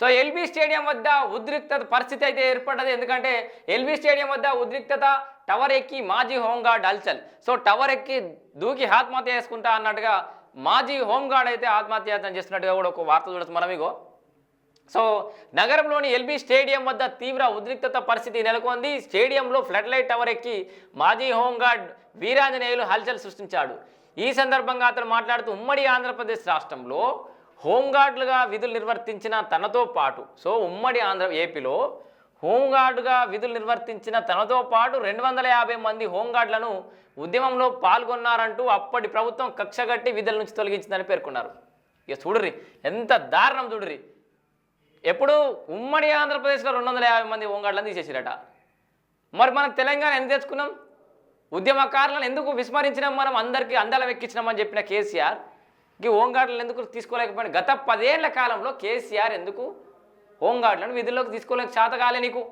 So LB stadium వద్ద ఉద్రిక్తత పరిస్థితి అయితే ఏర్పడ్డది. ఎందుకంటే ఎల్బీ స్టేడియం వద్ద ఉద్రిక్తత టవర్ ఎక్కి మాజీ హోంగార్డ్ అల్చల్ సో టవర్ ఎక్కి దూకి ఆత్మహత్య చేసుకుంటా అన్నట్టుగా మాజీ హోంగార్డ్ అయితే ఆత్మహత్య చేస్తున్నట్టుగా కూడా ఒక వార్త చూడొచ్చు మనం ఇగో. సో నగరంలోని ఎల్బీ స్టేడియం వద్ద తీవ్ర ఉద్రిక్తత పరిస్థితి నెలకొంది. స్టేడియంలో ఫ్లడ్ లైట్ టవర్ ఎక్కి మాజీ హోంగార్డ్ వీరాంజనేయులు హల్చల్ సృష్టించాడు. ఈ సందర్భంగా అతను మాట్లాడుతూ ఉమ్మడి ఆంధ్రప్రదేశ్ రాష్ట్రంలో హోంగార్డులుగా విధులు నిర్వర్తించిన తనతో పాటు సో ఉమ్మడి ఆంధ్ర ఏపీలో హోంగార్డుగా విధులు నిర్వర్తించిన తనతో పాటు రెండు వందల యాభై మంది హోంగార్డులను ఉద్యమంలో పాల్గొన్నారంటూ అప్పటి ప్రభుత్వం కక్షగట్టి విధుల నుంచి తొలగించిందని పేర్కొన్నారు. ఇక చూడుర్రి ఎంత దారుణం చూడుర్రి. ఎప్పుడు ఉమ్మడి ఆంధ్రప్రదేశ్లో రెండు వందల యాభై మంది హోంగార్డులను తీసేసిరట. మరి మనం తెలంగాణ ఎంత తెచ్చుకున్నాం? ఉద్యమకారులను ఎందుకు విస్మరించినాం మనం? అందరికీ అందాల వెక్కించినామని చెప్పిన కేసీఆర్ ఈ హోంగార్డులను ఎందుకు తీసుకోలేకపోయినా? గత పదేళ్ళ కాలంలో కేసీఆర్ ఎందుకు హోంగార్డులను విధుల్లోకి తీసుకోలేక చేత కాలే నీకు?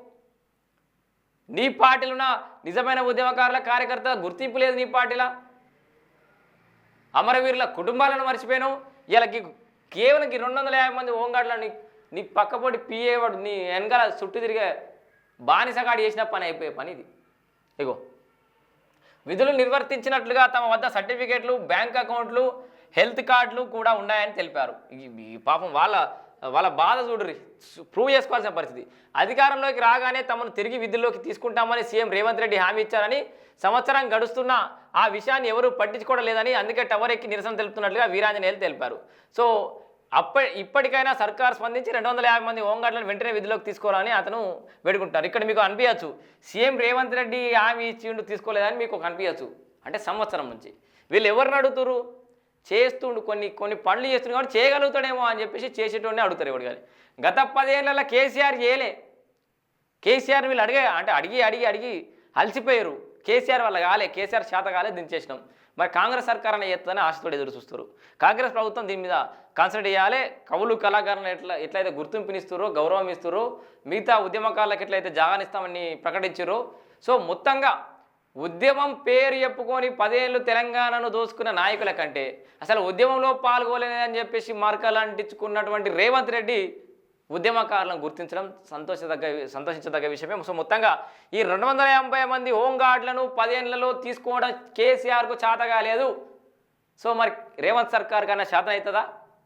నీ పార్టీలో ఉన్న నిజమైన ఉద్యమకారుల కార్యకర్త గుర్తింపు లేదు నీ పార్టీలా? అమరవీరుల కుటుంబాలను మర్చిపోయాను వీళ్ళకి కేవలం ఈ రెండు వందల యాభై మంది హోంగార్డులను నీ నీ పక్కపొడి పిఏవాడు నీ వెనకాల చుట్టూ తిరిగే బానిసగాడి చేసిన పని అయిపోయే పని ఇది. ఇగో. విధులు నిర్వర్తించినట్లుగా తమ వద్ద సర్టిఫికేట్లు బ్యాంక్ అకౌంట్లు హెల్త్ కార్డులు కూడా ఉన్నాయని తెలిపారు. ఈ పాపం వాళ్ళ వాళ్ళ బాధ చూడరి ప్రూవ్ చేసుకోవాల్సిన పరిస్థితి. అధికారంలోకి రాగానే తమను తిరిగి విధుల్లోకి తీసుకుంటామని సీఎం రేవంత్ రెడ్డి హామీ ఇచ్చారని సంవత్సరం గడుస్తున్నా ఆ విషయాన్ని ఎవరూ పట్టించుకోవడం లేదని అందుకే టవర్ ఎక్కి నిరసన తెలుపుతున్నట్లుగా వీరాంజనేయులు తెలిపారు. సో అప్ప ఇప్పటికైనా సర్కార్ స్పందించి రెండు వందల యాభై మంది హోంగార్డులను వెంటనే విధుల్లోకి తీసుకోవాలని అతను వేడుకుంటారు ఇక్కడ మీకు అనిపించచ్చు సీఎం రేవంత్ రెడ్డి హామీ ఇచ్చిండు తీసుకోలేదని మీకు ఒక అనిపించచ్చు అంటే సంవత్సరం నుంచి. వీళ్ళు ఎవరిని అడుగుతారు చేస్తుండు కొన్ని కొన్ని పనులు చేస్తుండు కాబట్టి చేయగలుగుతాడేమో అని చెప్పేసి చేసేటోడిని అడుగుతారు ఎవరు కానీ. గత పదేళ్ళ కేసీఆర్ చేయలే. కేసీఆర్ వీళ్ళు అడిగే అంటే అడిగి అడిగి అడిగి అలసిపోయారు. కేసీఆర్ వల్ల కాలే కేసీఆర్ శాత కాలే దించేసినాం. మరి కాంగ్రెస్ సర్కార్ అనే చేస్తుందని ఆశతో ఎదురు చూస్తారు కాంగ్రెస్ ప్రభుత్వం దీని మీద కాన్సన్ట్రేట్ చేయాలి. కవులు కళాకారులను ఎట్లా ఎట్లయితే గుర్తింపునిస్తారో గౌరవం ఇస్తారో మిగతా ఉద్యమకారులకు ఎట్లయితే జాగానిస్తామని ప్రకటించారో సో మొత్తంగా ఉద్యమం పేరు చెప్పుకొని పదేళ్ళు తెలంగాణను దోసుకున్న నాయకుల కంటే అసలు ఉద్యమంలో పాల్గొలేదని చెప్పేసి మార్కాలు అంటించుకున్నటువంటి రేవంత్ రెడ్డి ఉద్యమకారులను గుర్తించడం సంతోషదగ్గ సంతోషించదగ్గ విషయమే. సో మొత్తంగా ఈ రెండు వందల యాభై మంది హోంగార్డులను పదేళ్ళలో తీసుకోవడం కేసీఆర్కు చేత కాలేదు సో మరి రేవంత్ సర్కార్ కన్నా శాతం అవుతుందా